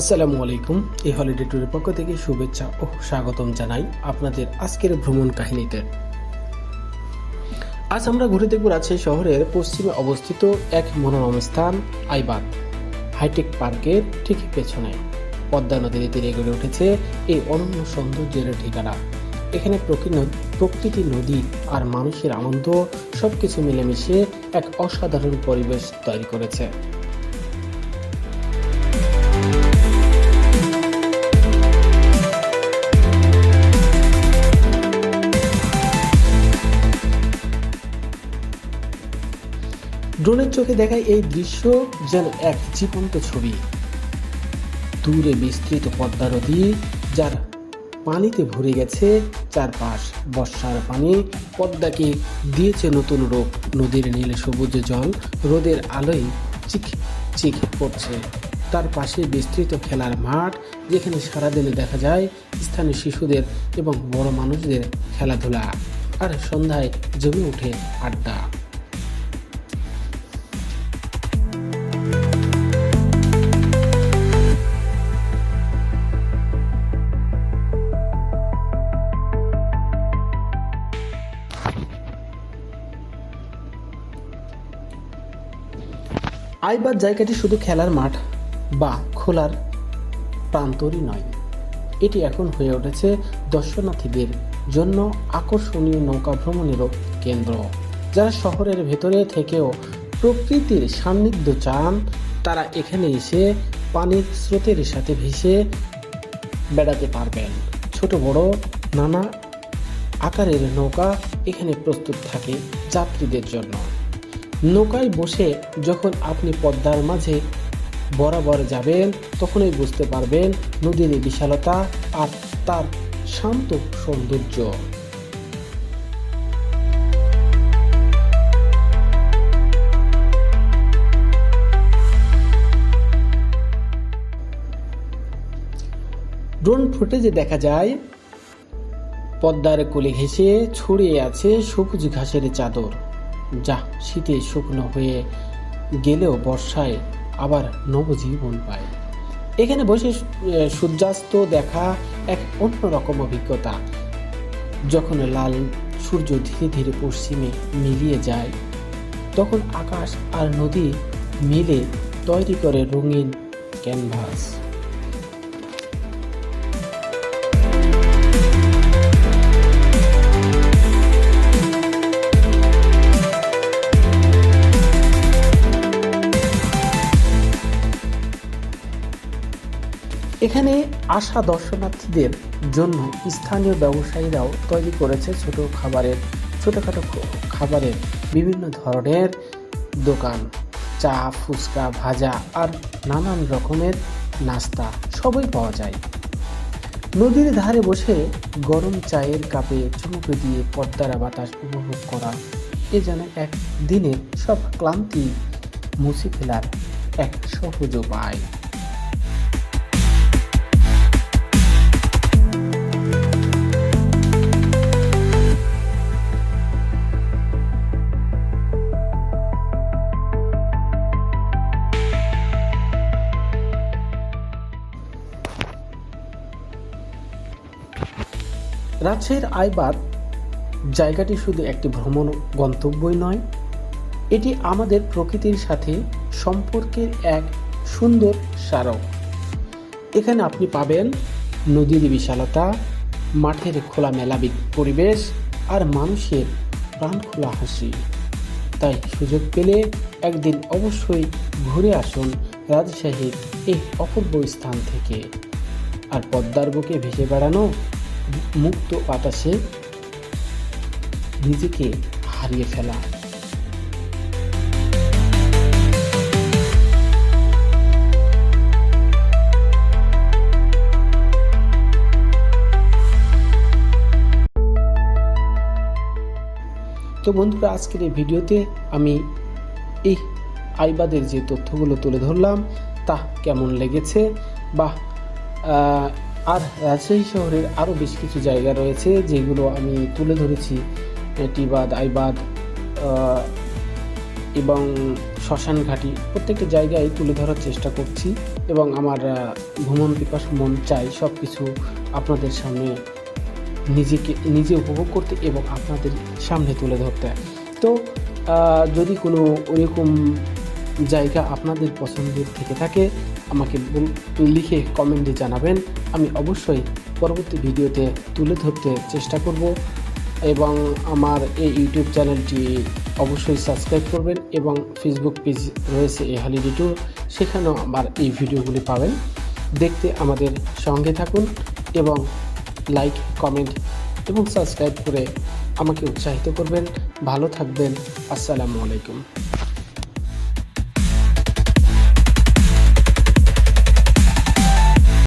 আসসালামু আলাইকুম। এই হলিডে ট্যুরের পক্ষ থেকে শুভেচ্ছা ও স্বাগতম জানাই আপনাদের আজকের ভ্রমণ কাহিনীতে। আজ আমরা ঘুরে দেখব রাজশাহী শহরের পশ্চিমে অবস্থিত এক মনোরম স্থান, আইবাদ। হাইটেক পার্কের ঠিক পেছনে পদ্মা নদীর তীরে গড়ে উঠেছে এই অনন্য সৌন্দর্যের ঠিকানা। এখানে প্রকৃতি নদী আর মানুষের আনন্দ সবকিছু মিলেমিশে এক অসাধারণ পরিবেশ তৈরি করেছে। ড্রোনের চোখে দেখায় এই দৃশ্য যেন এক জীবন্ত ছবি। দূরে বিস্তৃত পদ্মা নদী, যার পানিতে ভরে গেছে চারপাশ। বর্ষার পানি পদ্মাকে দিয়েছে নতুন রূপ। নদীর নীল সবুজ জল রোদের আলোয় চিক চিক করছে। তার পাশে বিস্তৃত খেলার মাঠ, যেখানে সারাদিনে দেখা যায় স্থানীয় শিশুদের এবং বড় মানুষদের খেলাধুলা। আর সন্ধ্যায় জমে ওঠে আড্ডা। আইবার জায়গাটি শুধু খেলার মাঠ বা খোলার প্রান্তরই নয়, এটি এখন হয়ে উঠেছে দর্শনার্থীদের জন্য আকর্ষণীয় নৌকা ভ্রমণেরও কেন্দ্র, যারা শহরের ভেতরে থেকেও প্রকৃতির সান্নিধ্য চান, তারা এখানে এসে পানির স্রোতের সাথে ভেসে বেড়াতে পারবেন। ছোট, বড়, নানা আকারের নৌকা এখানে প্রস্তুত থাকে যাত্রীদের জন্য। নৌকায় বসে যখন আপনি পদ্মার মাঝে বরাবর যাবেন, তখনই বুঝতে পারবেন নদীর বিশালতা আর তার শান্ত সৌন্দর্য। ড্রোন ফুটেজে দেখা যায়, পদ্মার কোলে ঘেঁষে ছড়িয়ে আছে সবুজ ঘাসের চাদর। যা শীতে শুকনো হয়ে গেলেও বর্ষায় আবার নবজীবন পায়। এখানে বসে সূর্যাস্ত দেখা এক অন্যরকম অভিজ্ঞতা। যখন লাল সূর্য ধীরে ধীরে পশ্চিমে মিলিয়ে যায়, তখন আকাশ আর নদী মিলে তৈরি করে রঙিন ক্যানভাস। এখানে আসা দর্শনার্থীদের জন্য স্থানীয় ব্যবসায়ীরাও তৈরি করেছে ছোট খাবারের, ছোটোখাটো খাবারের বিভিন্ন ধরনের দোকান। চা, ফুচকা, ভাজা আর নানান রকমের নাস্তা সবই পাওয়া যায়। নদীর ধারে বসে গরম চায়ের কাপে চুমুকে দিয়ে পদ্মারা বাতাস উপভোগ করা এ যেন এক দিনে সব ক্লান্তি মুছে ফেলার এক সহজ উপায়। রাজশাহীর আইবাদ জায়গাটি শুধু একটি ভ্রমণ গন্তব্যই নয়, এটি আমাদের প্রকৃতির সাথে সম্পর্কের এক সুন্দর স্মারক। এখানে আপনি পাবেন নদীর বিশালতা, মাঠের খোলামেলা পরিবেশ আর মানুষের প্রাণ খোলা হাসি। তাই সুযোগ পেলে একদিন অবশ্যই ঘুরে আসুন রাজশাহীর এই অপূর্ব স্থান থেকে। আর পদ্মার বুকে ভেসে বেড়ানো মুক্ত বাতাসে নিজেকে হারিয়ে ফেলা। তো বন্ধুরা, আজকের এই ভিডিওতে আমি এই আইবাদের যে তথ্যগুলো তুলে ধরলাম, তা কেমন লেগেছে? বা আর রাজশাহী শহরের আরও বেশ কিছু জায়গা রয়েছে যেগুলো আমি তুলে ধরেছি। টিবাদ আইবাদ এবং শ্মশান ঘাটি প্রত্যেকটা জায়গায় তুলে ধরার চেষ্টা করছি এবং আমার ভ্রমণ বিকাশ মন চাই সব কিছু আপনাদের সামনে নিজেকে, নিজে উপভোগ করতে এবং আপনাদের সামনে তুলে ধরতে। তো যদি কোনো ওরকম জায়গা আপনাদের পছন্দের থেকে থাকে আমাকে লিখে কমেন্টে জানাবেন। আমি অবশ্যই পরবর্তী ভিডিওতে তুলে ধরতে চেষ্টা করব এবং আমার এই ইউটিউব চ্যানেলটি অবশ্যই সাবস্ক্রাইব করবেন এবং ফেসবুক পেজ রয়েছে এই হলিডে ট্যুর সেখানেও আমার এই ভিডিওগুলি পাবেন। দেখতে আমাদের সঙ্গে থাকুন এবং লাইক কমেন্ট এবং সাবস্ক্রাইব করে আমাকে উৎসাহিত করবেন। ভালো থাকবেন। আসসালামু আলাইকুম।